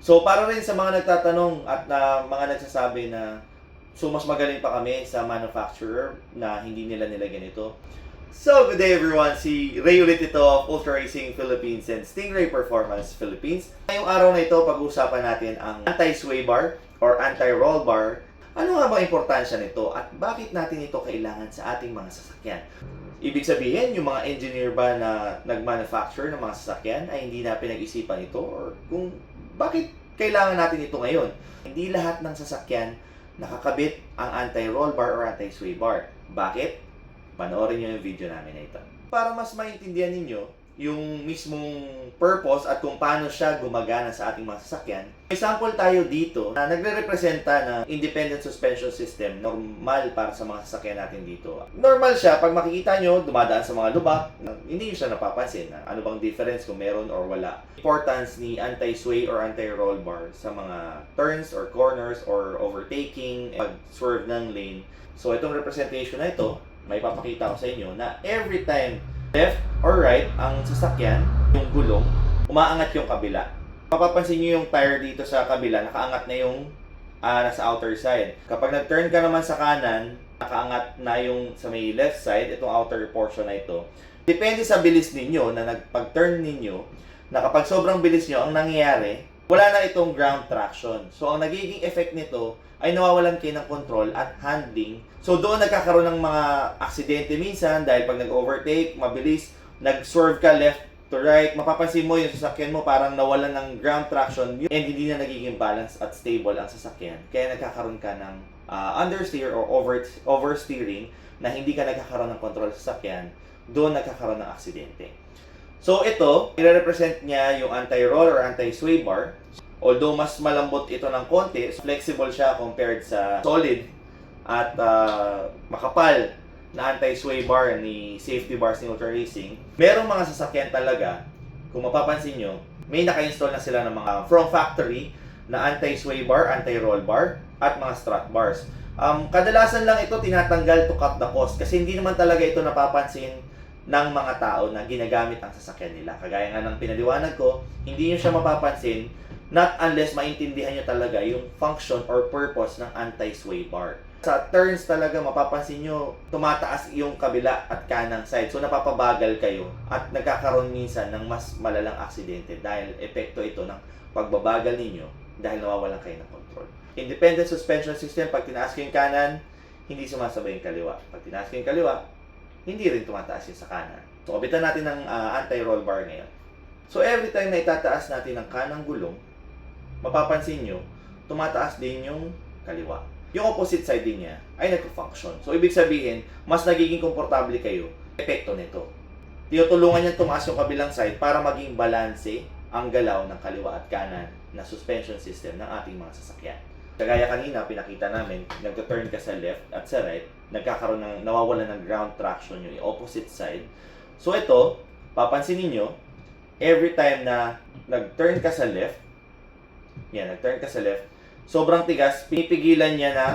So para rin sa mga nagtatanong at na mga nagsasabi na so mas magaling pa kami sa manufacturer na hindi nila nilagyan ito. So good day everyone, si Ray ulit ito of Ultra Racing Philippines and Stingray Performance Philippines. Ngayong araw na ito, pag-uusapan natin ang anti-sway bar or anti-roll bar. Ano nga ba ang importansya nito at bakit natin ito kailangan sa ating mga sasakyan? Ibig sabihin, yung mga engineer ba na nag-manufacture ng mga sasakyan ay hindi na pinag-isipan ito or kung bakit kailangan natin ito ngayon? Hindi lahat ng sasakyan nakakabit ang anti-roll bar or anti-sway bar. Bakit? Panoorin nyo yung video namin na ito. Para mas maintindihan ninyo yung mismong purpose at kung paano siya gumagana sa ating mga sasakyan. May sample tayo dito na nagre-representa ng independent suspension system, normal para sa mga sasakyan natin dito. Normal siya, pag makikita nyo, dumadaan sa mga lubak, hindi siya napapansin na ano bang difference kung meron or wala. Importance ni anti-sway or anti-roll bar sa mga turns or corners or overtaking, pag-swerve ng lane. So itong representation na ito, may papakita ko sa inyo na every time left or right ang sasakyan, yung gulong, umaangat yung kabila. Mapapansin nyo yung tire dito sa kabila, nakaangat na yung ah, nasa outer side. Kapag nag-turn ka naman sa kanan, nakaangat na yung sa may left side, itong outer portion na ito. Depende sa bilis ninyo na nagpag-turn ninyo, na kapag sobrang bilis nyo, ang nangyayari, wala na itong ground traction. So, ang nagiging effect nito ay nawawalan kayo ng control at handling. So, doon nagkakaroon ng mga aksidente minsan dahil pag nag-overtake, mabilis, nag-swerve ka left to right, mapapansin mo yung sasakyan mo parang nawalan ng ground traction and hindi na nagiging balance at stable ang sasakyan. Kaya nagkakaroon ka ng ah, understeer or over oversteering na hindi ka nagkakaroon ng control sa sasakyan, doon nagkakaroon ng aksidente. So ito, i-represent niya yung anti-roll or anti-sway bar. Although mas malambot ito ng konti, flexible siya compared sa solid at ah, makapal na anti-sway bar ni safety bars ni Ultra Racing. Merong mga sasakyan talaga, kung mapapansin nyo, may naka-install na sila ng mga from factory na anti-sway bar, anti-roll bar, at mga strut bars. Um, kadalasan lang ito tinatanggal to cut the cost kasi hindi naman talaga ito napapansin ng mga tao na ginagamit ang sasakyan nila. Kagaya nga ng pinaliwanag ko, hindi nyo siya mapapansin not unless maintindihan nyo talaga yung function or purpose ng anti-sway bar. Sa turns talaga mapapansin nyo tumataas yung kabila at kanang side. So napapabagal kayo at nagkakaroon minsan ng mas malalang aksidente dahil epekto ito ng pagbabagal ninyo dahil nawawalan kayo ng control. Independent suspension system, pag tinaas ko yung kanan, hindi sumasabay yung kaliwa. Pag tinaas ko yung kaliwa, hindi rin tumataas yung sa kanan. So, kabitan natin ng ah, anti-roll bar ngayon. So, every time na itataas natin ang kanang gulong, mapapansin nyo, tumataas din yung kaliwa. Yung opposite side din niya ay nagpo-function. So, ibig sabihin, mas nagiging komportable kayo, epekto nito. Tinutulungan niya tumaas yung kabilang side para maging balanse ang galaw ng kaliwa at kanan na suspension system ng ating mga sasakyan. Kagaya kanina, pinakita namin, nagto-turn ka sa left at sa right, nagkakaroon ng, nawawala ng ground traction yung opposite side. So ito, papansin ninyo, every time na nag-turn ka sa left, yan, nag-turn ka sa left, sobrang tigas, pinipigilan niya na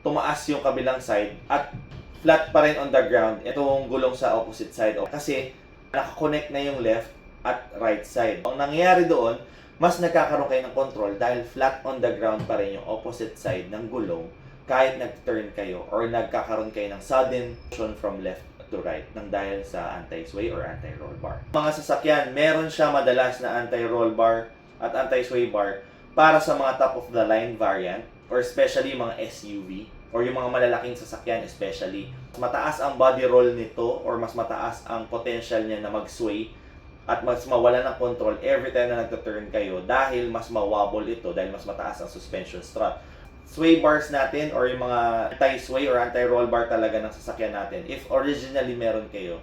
tumaas yung kabilang side at flat pa rin on the ground itong gulong sa opposite side. Kasi nakakonect na yung left at right side. Ang nangyayari doon, mas nagkakaroon kayo ng control dahil flat on the ground pa rin yung opposite side ng gulong kahit nag-turn kayo or nagkakaroon kayo ng sudden motion from left to right ng dahil sa anti-sway or anti-roll bar. Mga sasakyan, meron siya madalas na anti-roll bar at anti-sway bar para sa mga top of the line variant or especially mga SUV or yung mga malalaking sasakyan especially. Mataas ang body roll nito or mas mataas ang potential niya na mag-sway at mas mawala ng control every time na nagta-turn kayo dahil mas mawobble ito dahil mas mataas ang suspension strut. Sway bars natin or yung mga anti-sway or anti-roll bar talaga ng sasakyan natin, if originally meron kayo,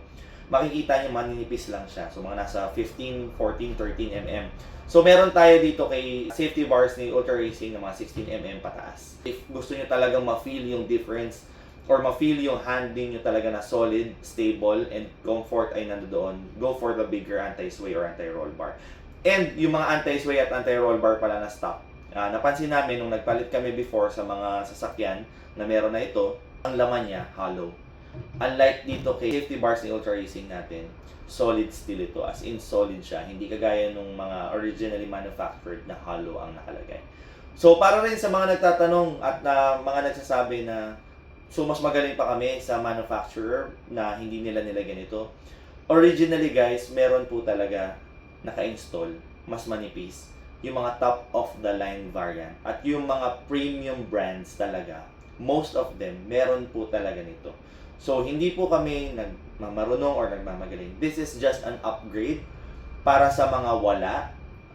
makikita nyo maninipis lang siya. So mga nasa 15, 14, 13 mm. So meron tayo dito kay safety bars ni Ultra Racing na mga 16 mm pataas. If gusto nyo talagang ma-feel yung difference or ma-feel yung handling nyo talaga na solid, stable, and comfort ay nandoon, go for the bigger anti-sway or anti-roll bar. And yung mga anti-sway at anti-roll bar pala na stock, ah, napansin namin nung nagpalit kami before sa mga sasakyan na meron na ito, ang laman niya hollow. Unlike dito kay safety bars ni Ultra Racing natin, solid steel ito. As in, solid siya. Hindi kagaya nung mga originally manufactured na hollow ang nakalagay. So, para rin sa mga nagtatanong at na mga nagsasabi na so mas magaling pa kami sa manufacturer na hindi nila nilagyan ito. Originally guys, meron po talaga naka-install, mas manipis, yung mga top of the line variant at yung mga premium brands talaga, most of them, meron po talaga nito. So, hindi po kami nagmamarunong or nagmamagaling. This is just an upgrade para sa mga wala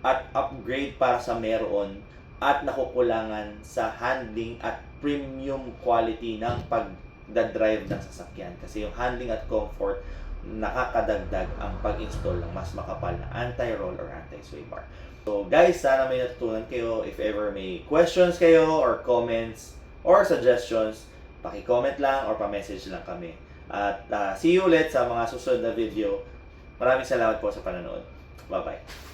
at upgrade para sa meron at nakukulangan sa handling at premium quality ng pagdadrive ng sasakyan. Kasi yung handling at comfort, nakakadagdag ang pag-install ng mas makapal na anti-roll or anti-sway bar. So guys, sana may natutunan kayo. If ever may questions kayo or comments or suggestions, paki-comment lang or pa-message lang kami. At ah, see you ulit sa mga susunod na video. Maraming salamat po sa panonood. Bye-bye.